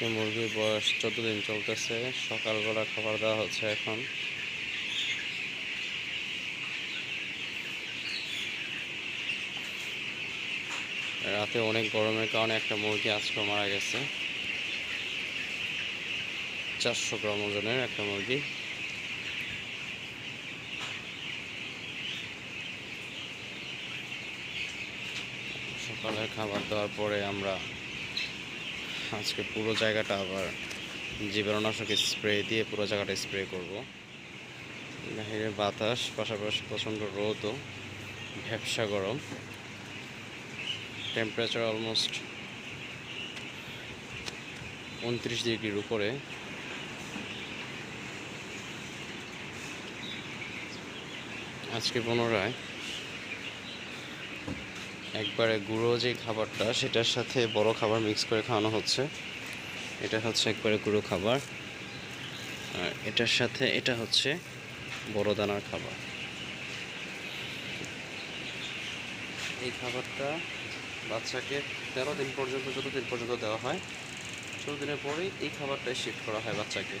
আজকে মুরগির বয়স চোদ্দ দিন চলতেছে। সকালবেলা খাবার দেওয়া হচ্ছে এখন। রাতে অনেক গরমের কারণে একটা মুরগি আজকে মারা গেছে। চারশো গ্রাম ওজনের একটা মুরগি। সকালে খাবার দেওয়ার পরে আমরা আজকে পুরো জায়গাটা আবার জীবাণুনাশক স্প্রে দিয়ে পুরো জায়গাটা স্প্রে করব। বাইরে বাতাস, পাশাপাশি প্রচণ্ড রোদও, ভ্যাবসা গরম। টেম্পারেচার অলমোস্ট উনত্রিশ ডিগ্রির উপরে। আজকে পুনরায় একবারে গুঁড়ো যে খাবারটা, সেটার সাথে বড় খাবার মিক্স করে খাওয়ানো হচ্ছে। এটা হচ্ছে একবারে গুঁড়ো খাবার। আর এটার সাথে এটা হচ্ছে বড় দানার খাবার। এই খাবারটা বাচ্চাকে তেরো দিন পর্যন্ত, চোদ্দ দিন পর্যন্ত দেওয়া হয়। চোদ্দ দিনের পরেই এই খাবারটাই শিফট করা হয় বাচ্চাকে।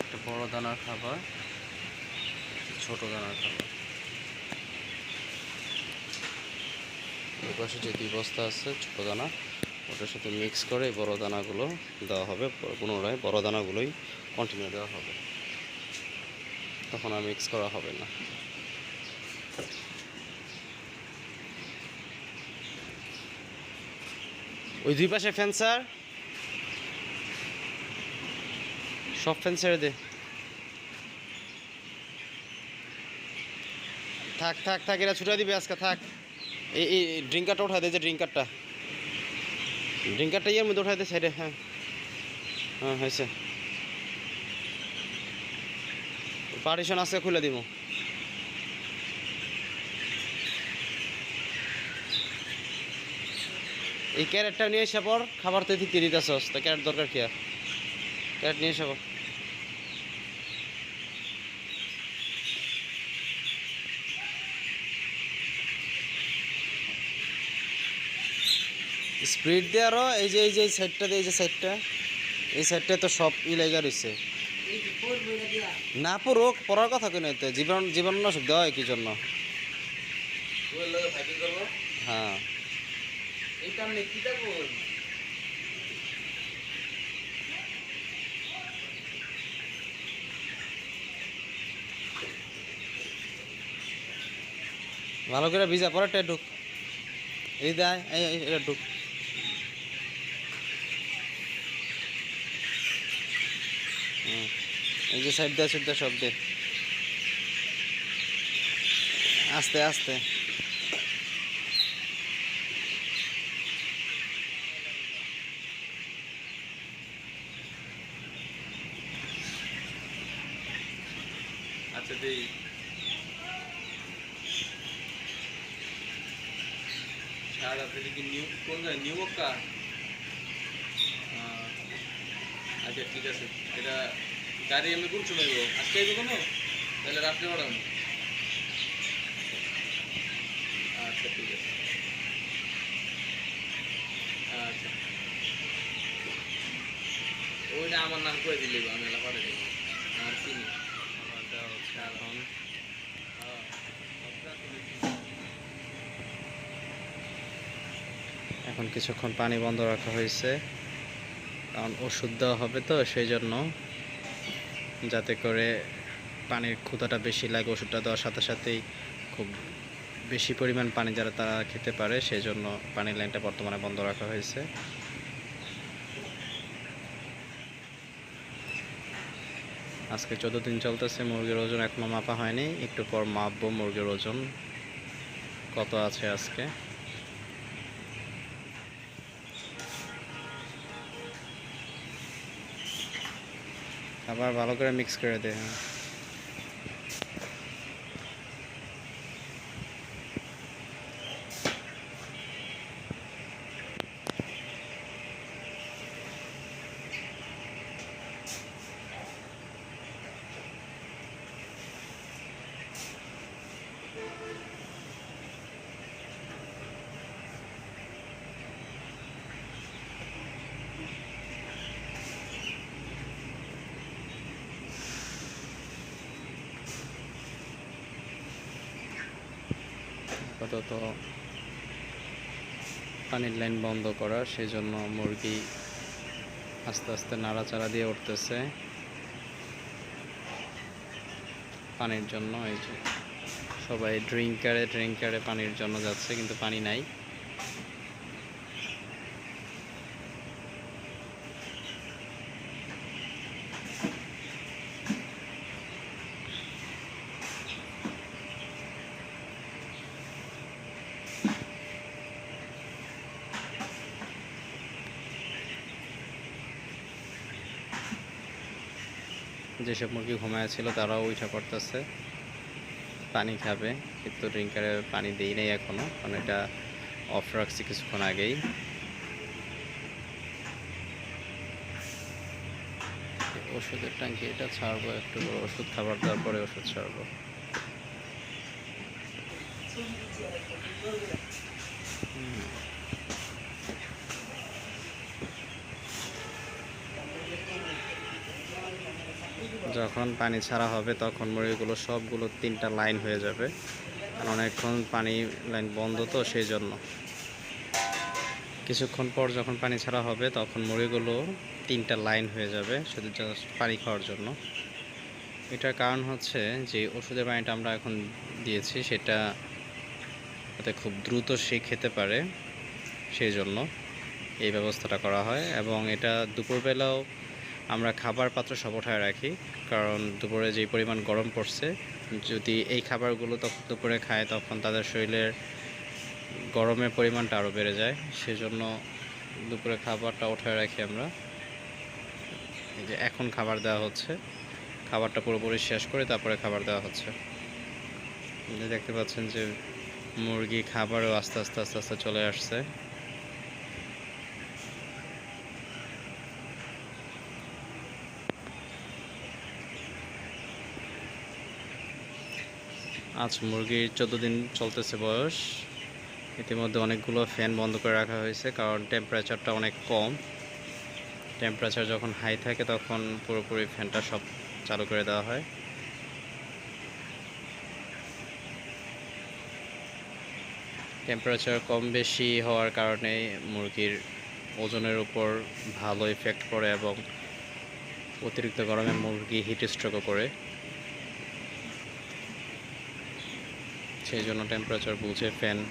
একটা বড় দানার খাবার। ছোট দানার খাবার পাশে যে দুই বস্তা আছে ছোট দানা ওটার সাথে মিক্স করে বড় দানাগুলো দেওয়া হবে। পুনরায় বড় দানাগুলোই কন্টিনিউ দেওয়া হবে। তখন আর মিক্স করা হবে না। ওই দুই পাশে ফেন্সার সব ফ্যান দে। থাক থাক থাক, এরা ছুটা দিবে আজকে, থাক। এই এই, ড্রিঙ্কারটা উঠা দে যে ড্রিঙ্কারটা। ড্রিঙ্কারটা ইয়ের মধ্যে উঠাই দে সাইডে হ্যাঁ। হ্যাঁ হয়েছে। পার্টিশন আজকে খুলে দিব। এই ক্যারেটটা নিয়ে এসে পর খাবার তো দিয়ে দিতেছস, তা ক্যারেট দরকার কি আর? ক্যারেট নিয়ে এসে পর। স্পিড দিয়ে আরও এই যে এই যে, এই সাইডটা দিয়ে, এই যে সাইডটা এই সাইডটা তো সব ইলাইগা রয়েছে। না, পুরো পড়ার কথা কেন এতে। জীবন জীবন দেওয়া হয় কি জন্য? হ্যাঁ। ভালো করে ভিজা পরে ঢুক। এই দেয়, এই ঢুক। এই যে সাইড দেয় সাইড সব দে। আস্তে আস্তে। আচ্ছা দেই। আচ্ছা ঠিক আছে। এটা গাড়ি আমি কোন সময় যাব। আজকে আইবো কোনো? তাহলে রাত্রে পাঠাবো আচ্ছা ঠিক আছে। আচ্ছা। ওইটা আমার নাম করে দিলে আমি এলা পাঠিয়ে দেবো। আমার চিনি এখন এখন কিছুক্ষণ পানি বন্ধ রাখা হয়েছে। কারণ ওষুধ দেওয়া হবে তো, সেই জন্য যাতে করে পানির ক্ষুধাটা বেশি লাগে, ওষুধটা দেওয়ার সাথে সাথেই খুব বেশি পরিমাণ পানি যারা তারা খেতে পারে সেই জন্য পানির লাইনটা বর্তমানে বন্ধ রাখা হয়েছে। আজকে চোদ্দ দিন চলতেছে, মুরগির ওজন এখনও মাপা হয়নি, একটু পর মাপবো মুরগির ওজন। কত আছে আজকে? আবার ভালো করে মিক্স করে দে আপাতত পানির লাইন বন্ধ করা সেই জন্য মুরগি আস্তে আস্তে নাড়াচাড়া দিয়ে উঠতেছে পানির জন্য। এই যে সবাই ড্রিঙ্কারে ড্রিঙ্কারে পানির জন্য যাচ্ছে, কিন্তু পানি নাই। যেসব মুরগি ঘুমায় ছিল তারাও উঠা পড়তেছে। পানি খাবে, কিন্তু ড্রিঙ্কারে পানি দিই নেই এখনও, কারণ এটা অফ রাখছি কিছুক্ষণ আগেই। ওষুধের ট্যাঙ্কি এটা ছাড়বো, একটু ওষুধ খাবার দেওয়ার পরে ওষুধ ছাড়বো। যখন পানি ছাড়া হবে, তখন মুরগিগুলো সবগুলো তিনটা লাইন হয়ে যাবে। কারণ অনেকক্ষণ পানি লাইন বন্ধ তো, সেই জন্য। কিছুক্ষণ পর যখন পানি ছাড়া হবে, তখন মুরগিগুলো তিনটা লাইন হয়ে যাবে শুধু জাস্ট পানি খাওয়ার জন্য। এটার কারণ হচ্ছে যে ওষুধের পানিটা আমরা এখন দিয়েছি, সেটা যাতে খুব দ্রুত সে খেতে পারে, সেই জন্য এই ব্যবস্থাটা করা হয়। এবং এটা দুপুরবেলাও আমরা খাবার পাত্র সব উঠায় রাখি, কারণ দুপুরে যে পরিমাণ গরম পড়ছে, যদি এই খাবারগুলো তখন দুপুরে খায় তখন তাদের শরীরের গরমের পরিমাণটা আরও বেড়ে যায়। সেজন্য দুপুরে খাবারটা ওঠায় রাখি আমরা। যে এখন খাবার দেওয়া হচ্ছে, খাবারটা পুরোপুরি শেষ করে তারপরে খাবার দেওয়া হচ্ছে। দেখতে পাচ্ছেন যে মুরগি খাবারও আস্তে আস্তে আস্তে আস্তে চলে আসছে। আজ মুরগির চোদ্দ দিন চলতেছে বয়স। ইতিমধ্যে অনেকগুলো ফ্যান বন্ধ করে রাখা হয়েছে কারণ টেম্পারেচারটা অনেক কম। টেম্পারেচার যখন হাই থাকে তখন পুরোপুরি ফ্যানটা সব চালু করে দেওয়া হয়। টেম্পারেচার কম বেশি হওয়ার কারণে মুরগির ওজনের উপর ভালো ইফেক্ট পড়ে এবং অতিরিক্ত গরমে মুরগি হিট স্ট্রোকও করে। সেই জন্য টেম্পারেচার বুঝে ফ্যান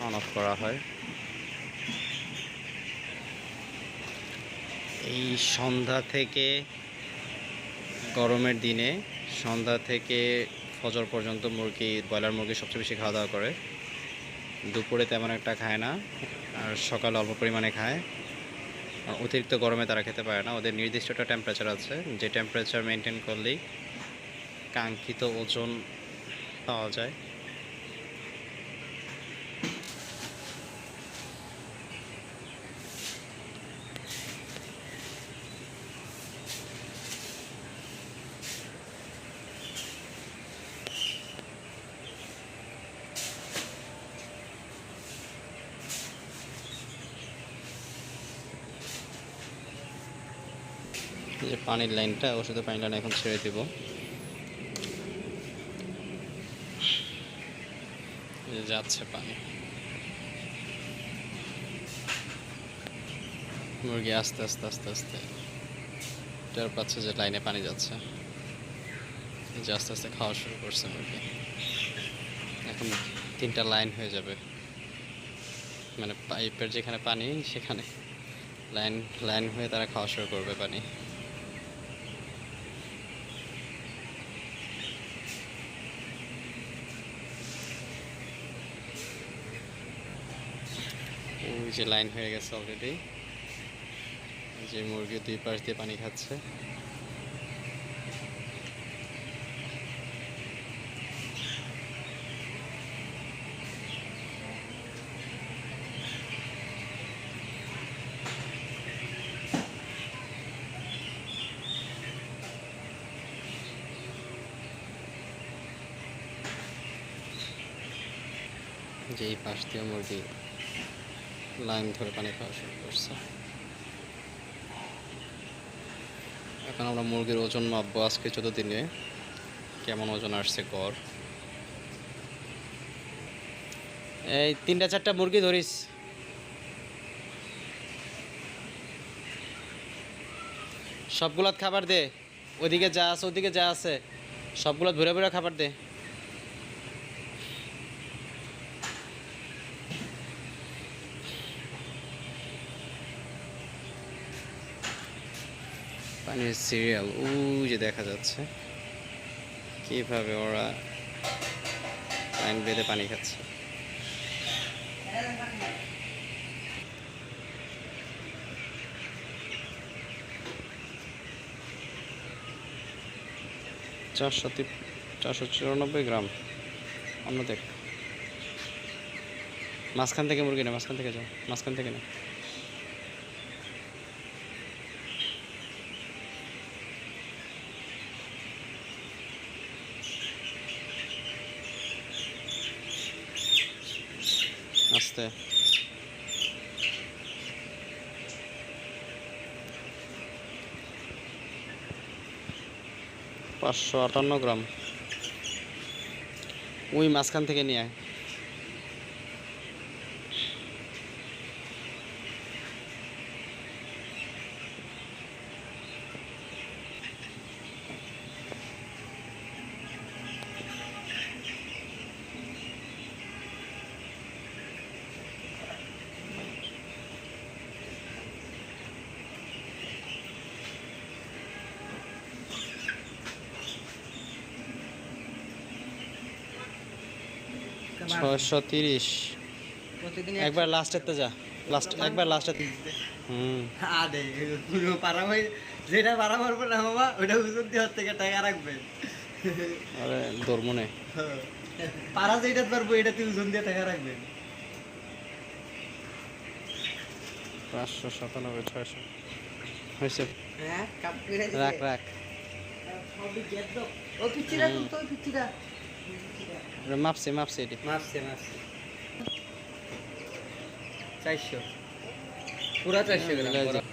অন অফ করা হয়। এই সন্ধ্যা থেকে গরমের দিনে সন্ধ্যা থেকে ফজর পর্যন্ত মুরগি, ব্রয়লার মুরগি সবচেয়ে বেশি খাওয়া দাওয়া করে। দুপুরে তেমন একটা খায় না, আর সকালে অল্প পরিমাণে খায়। অতিরিক্ত গরমে তারা খেতে পারে না। ওদের নির্দিষ্ট একটা টেম্পারেচার আছে। যে টেম্পারেচার মেনটেন করলেই কাঙ্ক্ষিত ওজন পাওয়া যায়। যে পানির লাইনটা, ওষুধের পানির লাইন এখন ছেড়ে দিব। যাচ্ছে পানি। মুরগি আস্তে আস্তে আস্তে আস্তে টের পাচ্ছে যে লাইনে পানি যাচ্ছে। যে আস্তে আস্তে খাওয়া শুরু করছে মুরগি। এখন তিনটা লাইন হয়ে যাবে। মানে পাইপের যেখানে পানি, সেখানে লাইন লাইন হয়ে তারা খাওয়া শুরু করবে পানি। ওই যে লাইন হয়ে গেছে অলরেডি যে মুরগি দুই পাশ দিয়ে পানি খাচ্ছে। যে এই পাশ দিয়ে মুরগি লাইন ধরে পানি খাওয়া শুরু করছে। এখন আমরা মুরগির ওজন মাপবো আজকে চোদ্দ দিনে কেমন ওজন আসছে গড়। এই তিনটা চারটা মুরগি ধরিস। সবগুলাত খাবার দে। ওদিকে যা আছে ওদিকে যা আছে। সবগুলো ভরে ভরে খাবার দে। সিরিয়াল ও যে দেখা যাচ্ছে, কীভাবে ওরা লাইন বেঁধে পানি খাচ্ছে। চারশো চারশো চুরানব্বই গ্রাম। অন্য দেখ মাঝখান থেকে মুরগি না, মাঝখান থেকে যাও, মাঝখান থেকে না। আস্তে। পাঁচশো আটান্ন গ্রাম। ওই মাঝখান থেকে নিয়ে ছয়শো তিরিশ। একবার লাস্টেরতে যা। লাস্ট একবার লাস্টের হুম। আদে পুরো পারা ভাই যেটা পারব না বাবা ওটা ওজন দিয়ে থেকে টাকা রাখবেন আরে দরমনে পারা যেটা পারব এটাতে ওজন দিয়ে টাকা রাখবেন পাঁচশো সাতানব্বই ছয়শো। হয়েছে। হ্যাঁ রাখ রাখ। ও পিচ্ছিরা তো পিচ্ছিরা। ওটা মাপছে মাপছে এটি মাপছে মাপছে চারশো। পুরা চারশো দে।